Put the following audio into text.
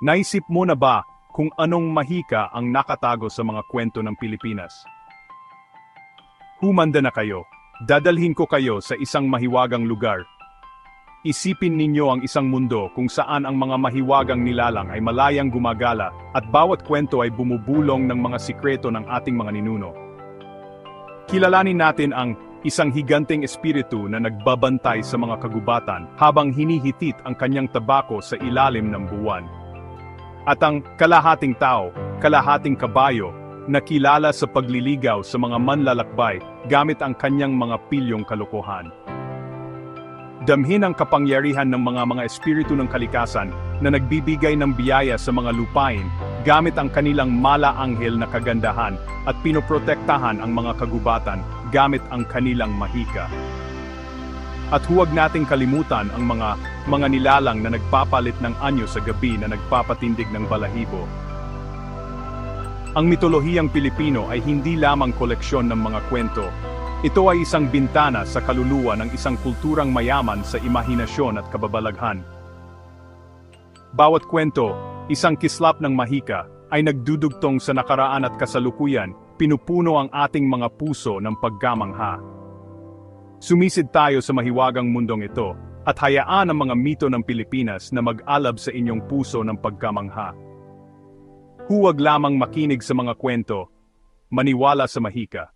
Naisip mo na ba kung anong mahika ang nakatago sa mga kwento ng Pilipinas? Humanda na kayo. Dadalhin ko kayo sa isang mahiwagang lugar. Isipin ninyo ang isang mundo kung saan ang mga mahiwagang nilalang ay malayang gumagala at bawat kwento ay bumubulong ng mga sikreto ng ating mga ninuno. Kilalanin natin ang isang higanteng espiritu na nagbabantay sa mga kagubatan habang hinihitit ang kanyang tabako sa ilalim ng buwan. At ang kalahating tao, kalahating kabayo, na kilala sa pagliligaw sa mga manlalakbay gamit ang kanyang mga pilyong kalokohan. Damhin ang kapangyarihan ng mga mga espiritu ng kalikasan na nagbibigay ng biyaya sa mga lupain gamit ang kanilang mala-anghel na kagandahan at pinoprotektahan ang mga kagubatan gamit ang kanilang mahika. At huwag nating kalimutan ang mga mga nilalang na nagpapalit ng anyo sa gabi na nagpapatindig ng balahibo. Ang mitolohiyang Pilipino ay hindi lamang koleksyon ng mga kwento. Ito ay isang bintana sa kaluluwa ng isang kulturang mayaman sa imahinasyon at kababalaghan. Bawat kwento, isang kislap ng mahika, ay nagdudugtong sa nakaraan at kasalukuyan, pinupuno ang ating mga puso ng paggamangha. Sumisid tayo sa mahiwagang mundong ito, at hayaan ang mga mito ng Pilipinas na mag-alab sa inyong puso ng pagkamangha. Huwag lamang makinig sa mga kwento, maniwala sa mahika.